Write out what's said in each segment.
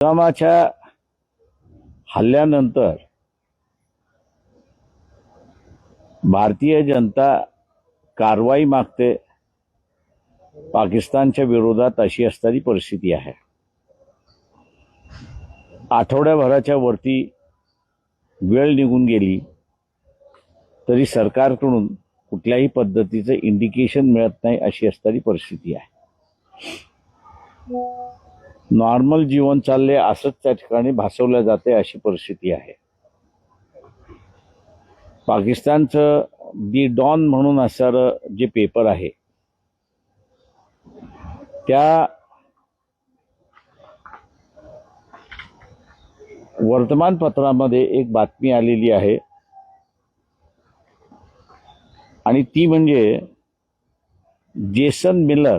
पुलवामाच्या हल्ल्यानंतर भारतीय जनता कारवाई मागते पाकिस्तानच्या विरोधात अशी असणारी परिस्थिती आहे. आठवड्याभराच्या वरती वेळ निघून गेली तरी सरकारकडून कुठल्याही पद्धतीचं इंडिकेशन मिळत नाही अशी असणारी परिस्थिती आहे. नॉर्मल जीवन चालले असंच त्या ठिकाणी भासवलं जाते अशी परिस्थिती आहे. पाकिस्तानचं दी डॉन म्हणून असणारं जे पेपर आहे त्या वर्तमानपत्रामध्ये एक बातमी आलेली आहे. आणि ती म्हणजे जेसन मिलर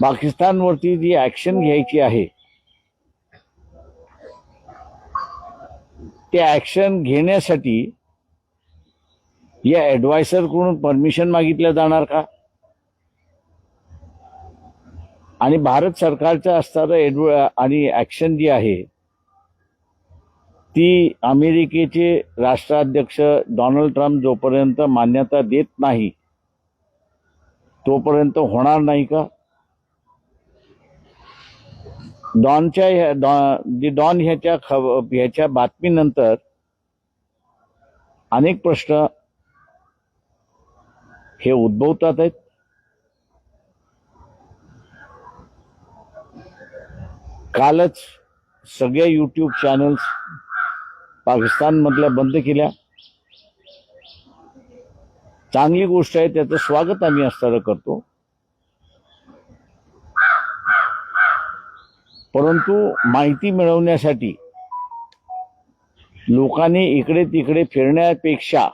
पाकिस्तानवरती जी ॲक्शन घ्यायची आहे ते ॲक्शन घेण्यासाठी या ॲडवायसरकडून परमिशन मागितल्या जाणार का? आणि भारत सरकारचं असणारं एडव आणि ॲक्शन जी आहे ती अमेरिकेचे राष्ट्राध्यक्ष डोनाल्ड ट्रम्प जोपर्यंत मान्यता देत नाही तोपर्यंत होणार नाही का? डॉनच्या ह्या- डॉन जी डॉन ह्याच्या खब ह्याच्या बातमीनंतर अनेक प्रश्न हे उद्भवतात आहेत. कालच सगळ्या यूट्यूब चॅनल्स पाकिस्तानमधल्या बंद केल्या. चांगली गोष्ट आहे त्याचं स्वागत आम्ही असणारं करतो. परंतु माहिती मिळवण्यासाठी लोकांनी इकडे तिकडे फिरण्यापेक्षा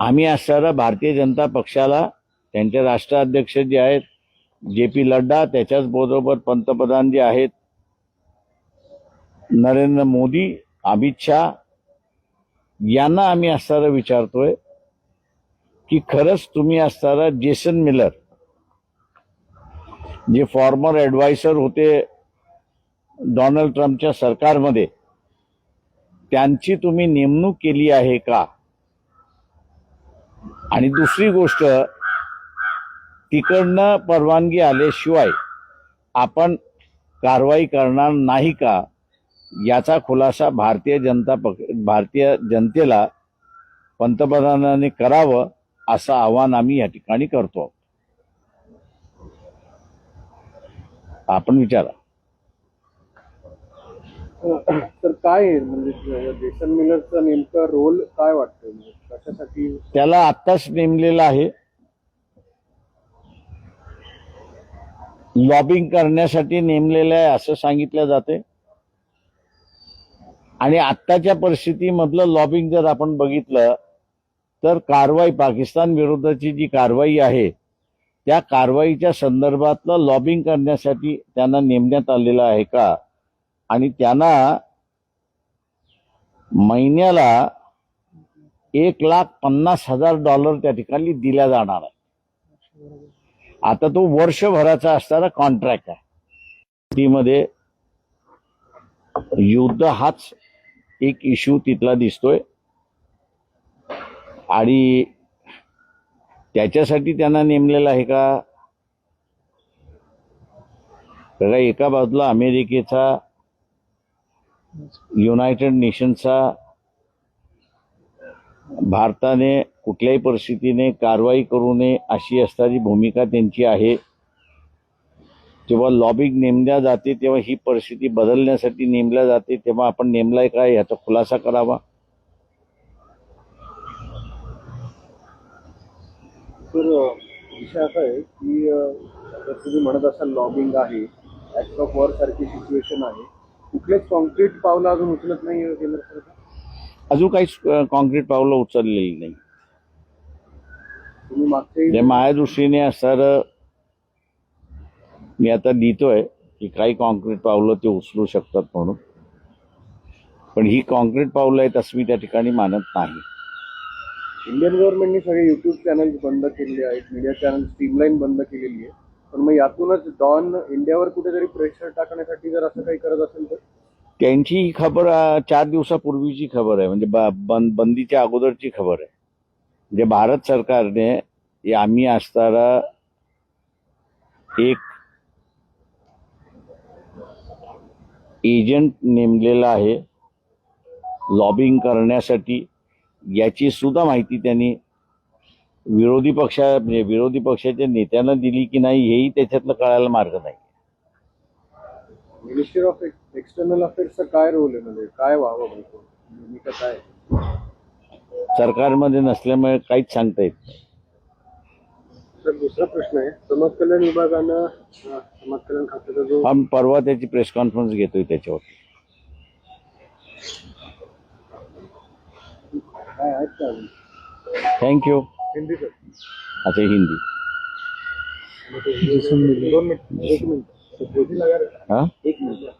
आम्ही असणारा भारतीय जनता पक्षाला त्यांचे राष्ट्राध्यक्ष जे आहेत जे पी लड्डा त्याच्याच बरोबर पंतप्रधान जे आहेत नरेंद्र मोदी अमित शहा यांना आम्ही असणारा विचारतोय. की खरंच तुम्ही असणारा जेसन मिलर जे फॉर्मर ॲडवायसर होते डोनाल्ड ट्रम्पच्या सरकारमध्ये त्यांची तुम्ही नेमणूक केली आहे का? आणि दुसरी गोष्ट तिकडनं परवानगी आल्याशिवाय आपण कारवाई करणार नाही का? याचा खुलासा भारतीय जनता पक्ष भारतीय जनतेला पंतप्रधानांनी करावं. असं आवाहन आम्ही या ठिकाणी करतो. आपण विचारा. तर काय म्हणजे जेसन मिलरचा नेमका रोल काय वाटतोय? म्हणजे कशासाठी? त्याला आत्ताच नेमलेलं आहे. लॉबिंग करण्यासाठी नेमलेलं आहे असं सांगितलं जाते आणि आत्ताच्या परिस्थितीमधलं लॉबिंग जर आपण बघितलं तर कारवाई पाकिस्तान विरोधाची जी कारवाई आहे त्या कारवाईच्या संदर्भातलं लॉबिंग करण्यासाठी त्यांना नेमण्यात आलेलं आहे का? आणि त्यांना महिन्याला एक लाख पन्नास हजार डॉलर त्या ठिकाणी दिल्या जाणार आहे. आता तो वर्षभराचा असणारा कॉन्ट्रॅक्ट आहे. ती युद्ध हाच एक इश्यू तिथला दिसतोय. आणि त्याच्यासाठी त्यांना नेमलेलं आहे का? बघा एका बाजूला अमेरिकेचा युनायटेड नेशनचा भारताने कुठल्याही परिस्थितीने कारवाई करू नये अशी असणारी भूमिका त्यांची आहे. जेव्हा लॉबिंग नेमल्या जाते तेव्हा ही परिस्थिती बदलण्यासाठी नेमल्या जाते तेव्हा आपण नेमलाय काय याचा खुलासा करावा. तर विषय असा आहे की तर तुम्ही म्हणत असाल लॉबिंग आहे ऍक्ट ऑफ वॉर सारखी सिच्युएशन आहे. कुठलेच कॉन्क्रीट पावलं अजून उचलत नाही केंद्र सरकार? अजून काहीच कॉन्क्रीट पावलं उचललेली नाही. तुम्ही माझ्या दृष्टीने असणार मी आता लिहितोय की काही कॉन्क्रीट पावलं ते उचलू शकतात म्हणून. पण ही कॉन्क्रीट पावलं आहेत असं मी त्या ठिकाणी मानत नाही. इंडियन गव्हर्नमेंटने सगळे युट्यूब चॅनल्स बंद केलेले आहेत मीडिया चॅनल स्ट्रीमलाईन बंद केलेली आहे पण मग यातूनच डॉन इंडियावर कुठेतरी प्रेशर टाकण्यासाठी जर असं काही करत असेल तर? त्यांची ही खबर चार दिवसापूर्वीची खबर आहे. म्हणजे बंद बंदीच्या अगोदरची खबर आहे. म्हणजे भारत सरकारने आम्ही असताना एक एजंट नेमलेला आहे. लॉबिंग करण्यासाठी याची सुद्धा माहिती त्यांनी विरोधी पक्षा म्हणजे विरोधी पक्षाच्या नेत्यांना दिली की नाही हेही त्याच्यातलं कळायला मार्ग नाही. मिनिस्ट्री ऑफ एक्सटर्नल अफेअर्सचा काय रोल आहे? म्हणजे काय व्हावं भूमिका? काय? सरकारमध्ये नसल्यामुळे काहीच सांगता येत नाही. सर दुसरा प्रश्न आहे. समाज कल्याण विभागानं समाज कल्याण खात्याचा जो आम्ही परवा त्याची प्रेस कॉन्फरन्स घेतोय त्याच्यावर. काय आहेत का अजून? थँक्यू हिंदी सर आता हिंदी. दोन मिनिट एक मिनिट. हा? एक मिनिट.